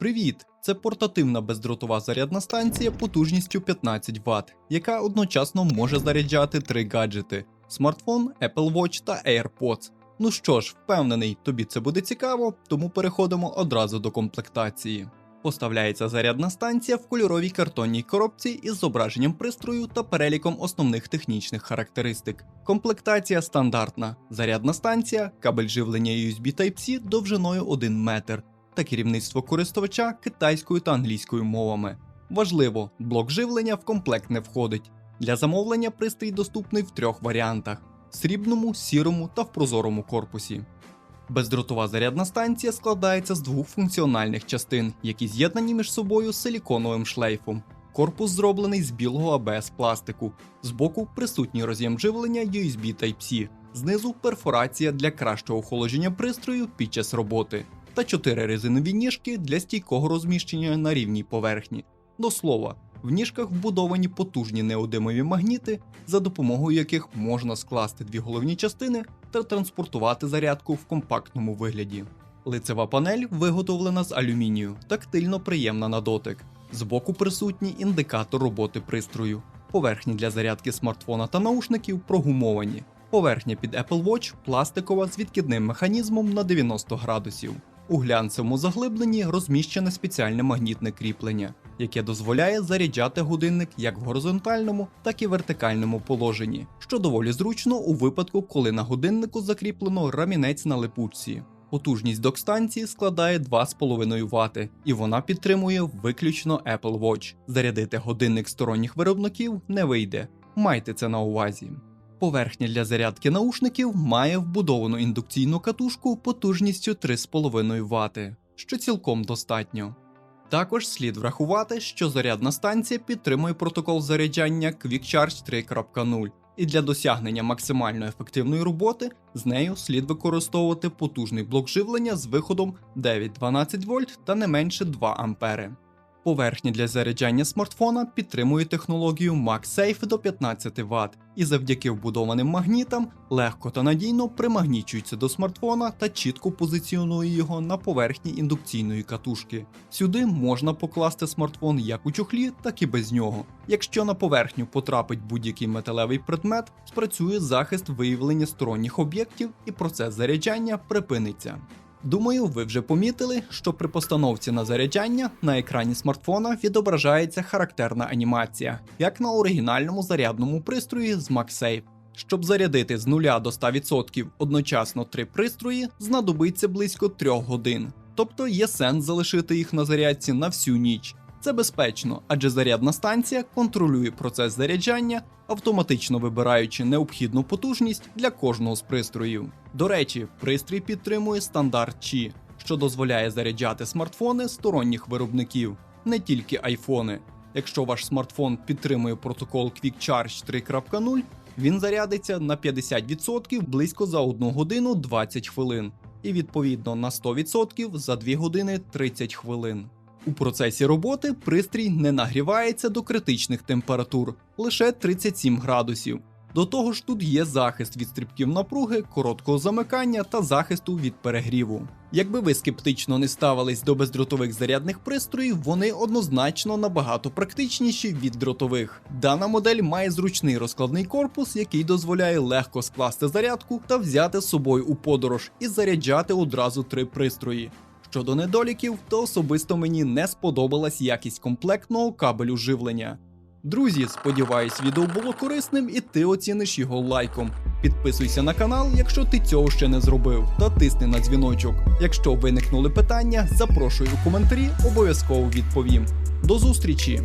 Привіт! Це портативна бездротова зарядна станція потужністю 15 Вт, яка одночасно може заряджати три гаджети: смартфон, Apple Watch та AirPods. Ну що ж, впевнений, тобі це буде цікаво, тому переходимо одразу до комплектації. Поставляється зарядна станція в кольоровій картонній коробці із зображенням пристрою та переліком основних технічних характеристик. Комплектація стандартна: зарядна станція, кабель живлення USB Type-C довжиною 1 метр та керівництво користувача китайською та англійською мовами. Важливо, блок живлення в комплект не входить. Для замовлення пристрій доступний в трьох варіантах: срібному, сірому та в прозорому корпусі. Бездротова зарядна станція складається з двох функціональних частин, які з'єднані між собою силіконовим шлейфом. Корпус зроблений з білого АБС пластику. Збоку присутній роз'єм живлення USB Type-C, знизу перфорація для кращого охолодження пристрою під час роботи, та чотири резинові ніжки для стійкого розміщення на рівній поверхні. До слова, в ніжках вбудовані потужні неодимові магніти, за допомогою яких можна скласти дві головні частини та транспортувати зарядку в компактному вигляді. Лицева панель виготовлена з алюмінію, тактильно приємна на дотик. Збоку присутній індикатор роботи пристрою. Поверхні для зарядки смартфона та наушників прогумовані. Поверхня під Apple Watch пластикова з відкидним механізмом на 90 градусів. У глянцевому заглибленні розміщене спеціальне магнітне кріплення, яке дозволяє заряджати годинник як в горизонтальному, так і вертикальному положенні, що доволі зручно у випадку, коли на годиннику закріплено рамінець на липучці. Потужність док-станції складає 2,5 Вт, і вона підтримує виключно Apple Watch. Зарядити годинник сторонніх виробників не вийде. Майте це на увазі. Поверхня для зарядки наушників має вбудовану індукційну катушку потужністю 3,5 Вт, що цілком достатньо. Також слід врахувати, що зарядна станція підтримує протокол заряджання QuickCharge 3.0, і для досягнення максимально ефективної роботи з нею слід використовувати потужний блок живлення з виходом 9-12 вольт та не менше 2 ампери. Поверхня для заряджання смартфона підтримує технологію MagSafe до 15 Вт і завдяки вбудованим магнітам легко та надійно примагнічується до смартфона та чітко позиціонує його на поверхні індукційної катушки. Сюди можна покласти смартфон як у чохлі, так і без нього. Якщо на поверхню потрапить будь-який металевий предмет, спрацює захист виявлення сторонніх об'єктів і процес заряджання припиниться. Думаю, ви вже помітили, що при постановці на заряджання на екрані смартфона відображається характерна анімація, як на оригінальному зарядному пристрої з MagSafe. Щоб зарядити з 0 до 100% одночасно три пристрої, знадобиться близько 3 годин. Тобто є сенс залишити їх на зарядці на всю ніч. Це безпечно, адже зарядна станція контролює процес заряджання, автоматично вибираючи необхідну потужність для кожного з пристроїв. До речі, пристрій підтримує стандарт Qi, що дозволяє заряджати смартфони сторонніх виробників, не тільки айфони. Якщо ваш смартфон підтримує протокол QuickCharge 3.0, він зарядиться на 50% близько за 1 годину 20 хвилин, і відповідно на 100% за 2 години 30 хвилин. У процесі роботи пристрій не нагрівається до критичних температур лише 37 градусів. До того ж, тут є захист від стрибків напруги, короткого замикання та захисту від перегріву. Якби ви скептично не ставились до бездротових зарядних пристроїв, вони однозначно набагато практичніші від дротових. Дана модель має зручний розкладний корпус, який дозволяє легко скласти зарядку та взяти з собою у подорож і заряджати одразу три пристрої. Щодо недоліків, то особисто мені не сподобалась якість комплектного кабелю живлення. Друзі, сподіваюсь, відео було корисним і ти оціниш його лайком. Підписуйся на канал, якщо ти цього ще не зробив, та тисни на дзвіночок. Якщо виникнули питання, запрошую у коментарі, обов'язково відповім. До зустрічі!